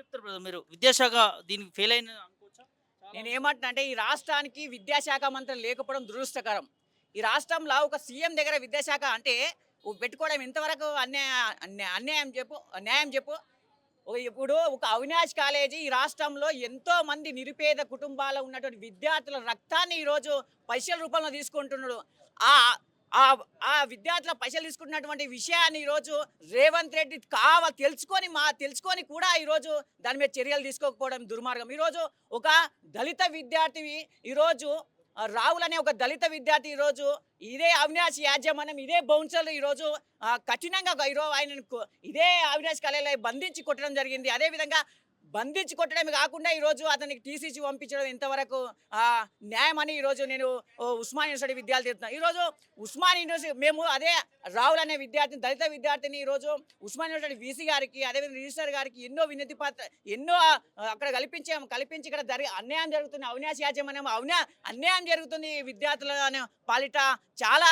Brother మీరు విద్యాశాఖ దీనికి ఫెయిల్ అయిన అనుకోవచ్చా? నేను ఏమంటున్నా అంటే ఈ రాష్ట్రానికి విద్యాశాఖ మంత్రి లేకపోవడం దురదృష్టకరం. ఈ రాష్ట్రంలో ఒక సీఎం దగ్గర విద్యాశాఖ అంటే పెట్టుకోవడం ఎంతవరకు అన్యాయ అన్యాయ- చెప్పు న్యాయం చెప్పు? ఇప్పుడు ఒక అవినాష్ కాలేజీ ఈ రాష్ట్రంలో ఎంతో మంది నిరుపేద కుటుంబాల్లో ఉన్నటువంటి విద్యార్థుల రక్తాన్ని ఈరోజు పైసల రూపంలో తీసుకుంటున్నాడు. ఆ ఆ ఆ విద్యార్థుల పైసలు తీసుకుంటున్నటువంటి విషయాన్ని ఈరోజు రేవంత్ రెడ్డి కావ తెలుసుకొని మా తెలుసుకొని కూడా ఈరోజు దాని మీద చర్యలు తీసుకోకపోవడం దుర్మార్గం. ఈరోజు ఒక దళిత విద్యార్థివి ఈరోజు ఆ, రాహుల్ అనే ఒక దళిత విద్యార్థి ఈరోజు ఇదే అవినాష్ యాజమాన్యం ఇదే బౌన్సర్లు ఈరోజు కఠినంగా ఈరోజు ఆయన ఇదే అవినాష్ కళలో బంధించి కొట్టడం జరిగింది. అదేవిధంగా బంధించి కొట్టడమే కాకుండా ఈరోజు అతనికి టీసీసీ పంపించడం ఇంతవరకు న్యాయమని ఈరోజు నేను ఉస్మాన్ యూనివర్సిటీ విద్యార్థి చెప్తున్నాను ఈరోజు ఉస్మాన్ యూనివర్సిటీ మేము అదే రావుల్ అనే విద్యార్థిని దళిత విద్యార్థిని ఈరోజు ఉస్మాన్ యూనివర్సిటీ వీసీ గారికి అదేవిధంగా రిజిస్టర్ గారికి ఎన్నో వినతి పత్ర ఎన్నో అక్కడ కల్పించే కల్పించి ఇక్కడ జరిగి అన్యాయం జరుగుతుంది అవినాశ యాజమాన్యం అవినా అన్యాయం జరుగుతుంది. విద్యార్థుల పాలిట చాలా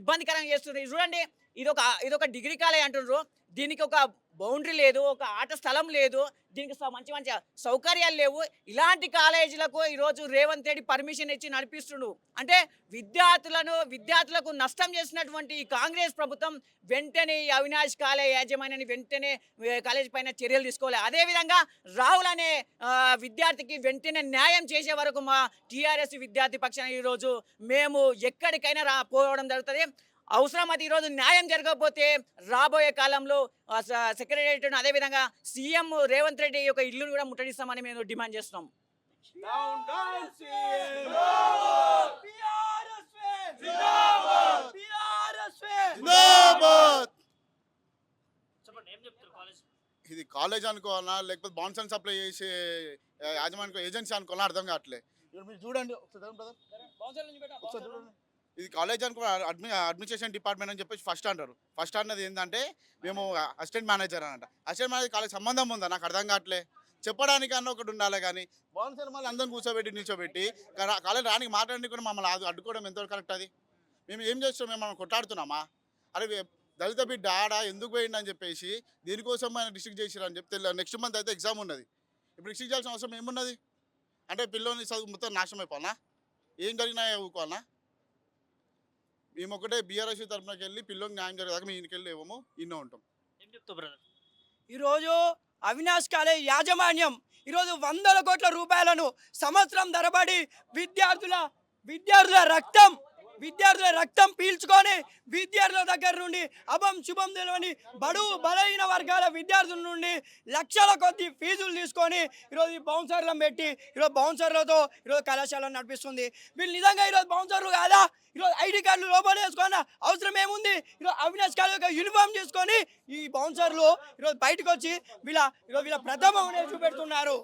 ఇబ్బందికరంగా చేస్తుంది చూడండి ఇది ఒక ఇది ఒక డిగ్రీ కాలేజ్ అంటున్నారు. దీనికి ఒక బౌండరీ లేదు ఒక ఆట స్థలం లేదు దీనికి మంచి మంచి సౌకర్యాలు లేవు. ఇలాంటి కాలేజీలకు ఈరోజు రేవంత్ రెడ్డి పర్మిషన్ ఇచ్చి నడిపిస్తుండు. అంటే విద్యార్థులను విద్యార్థులకు నష్టం చేసినటువంటి ఈ కాంగ్రెస్ ప్రభుత్వం వెంటనే అవినాష్ కాలేజ్ యాజమాన్యాన్ని వెంటనే కాలేజీ కాలేజ్ పైన చర్యలు తీసుకోవాలి. అదేవిధంగా రాహుల్ అనే విద్యార్థికి వెంటనే న్యాయం చేసే వరకు మా టీఆర్ఎస్ విద్యార్థి పక్షాన ఈరోజు మేము ఎక్కడికైనా రా పోవడం జరుగుతుంది. అవసరం అది ఈరోజు న్యాయం జరగకపోతే రాబోయే కాలంలో సెక్రటరియట్ అదేవిధంగా సీఎం రేవంత్ రెడ్డి యొక్క ఇల్లును కూడా ముట్టడిస్తామని మేము డిమాండ్ చేస్తున్నాం. ఇది కాలేజ్ అనుకోవాలా? లేకపోతే బాన్సన్ సప్లై చేసే యాజమాన్య ఏజెన్సీ అనుకోవాలా? అర్థం కావట్లే. ఇప్పుడు మీరు చూడండి ఒకసారి చూడండి. ఇది కాలేజ్ అనుకో అడ్మి అడ్మినిస్ట్రేషన్ డిపార్ట్మెంట్ అని చెప్పేసి ఫస్ట్ అంటారు. ఫస్ట్ అన్నది ఏంటంటే మేము అసిస్టెంట్ మేనేజర్ అంట అసిస్టెంట్ మేనేజర్ కాలేజ్ సంబంధం ఉందా? నాకు అర్థం కావట్లే. చెప్పడానికి అన్న ఒకటి ఉండాలి కానీ బాన్సర్ మళ్ళీ అందరం కూర్చోబెట్టి నిల్చోబెట్టి కాలేజ్ రానికి మాట్లాడి కూడా మమ్మల్ని అడ్డు- అడ్డుకోవడం ఎంతవరకు కరెక్ట్ అది? మేము ఏం చేస్తున్నాం? మేము మనం కొట్లాడుతున్నామా? అరే దళిత బిడ్డ ఆడ ఎందుకు పోయిండు అని చెప్పేసి దీనికోసం ఆయన డిస్ట్రిక్ట్ చేసిరు అని చెప్తే నెక్స్ట్ మంత్ అయితే ఎగ్జామ్ ఉన్నది. ఇప్పుడు డిస్ట్రిక్ట్ చేయాల్సిన అవసరం ఏమున్నది? అంటే పిల్లోని చదువు మొత్తం నాశనం అయిపోనా ఏం జరిగినా ఊకోవాలనా మేము ఒకటే బీఆర్ఎస్ తరఫునకి వెళ్ళి పిల్లోకి న్యాయం జరిగేదాకా మేము ఇంటికి వెళ్ళి ఇవ్వము ఇన్నో ఉంటాం. ఏం చెప్తావు బ్రదర్ ఈరోజు అవినాష్ కాలేజ్ యాజమాన్యం ఈరోజు వందల కోట్ల రూపాయలను సంవత్సరం తరబడి విద్యార్థుల విద్యార్థుల రక్తం విద్యార్థుల రక్తం పీల్చుకొని విద్యార్థుల దగ్గర నుండి అభం శుభం తెలియని బడుగు బలహీన వర్గాల విద్యార్థుల నుండి లక్షల కొద్ది ఫీజులు తీసుకొని ఈరోజు ఈ బౌన్సర్లను పెట్టి ఈరోజు బౌన్సర్లతో ఈరోజు కళాశాలను నడిపిస్తుంది. వీళ్ళు నిజంగా ఈరోజు బౌన్సర్లు కాదా? ఈరోజు ఐడి కార్డులు లోపల వేసుకున్న అవసరం ఏముంది? ఈరోజు అవినాష్ కాలేజ్ యొక్క యూనిఫామ్ చేసుకొని ఈ బౌన్సర్లు ఈరోజు బయటకు వచ్చి వీళ్ళ ఈరోజు వీళ్ళ ప్రథమ చూపెడుతున్నారు.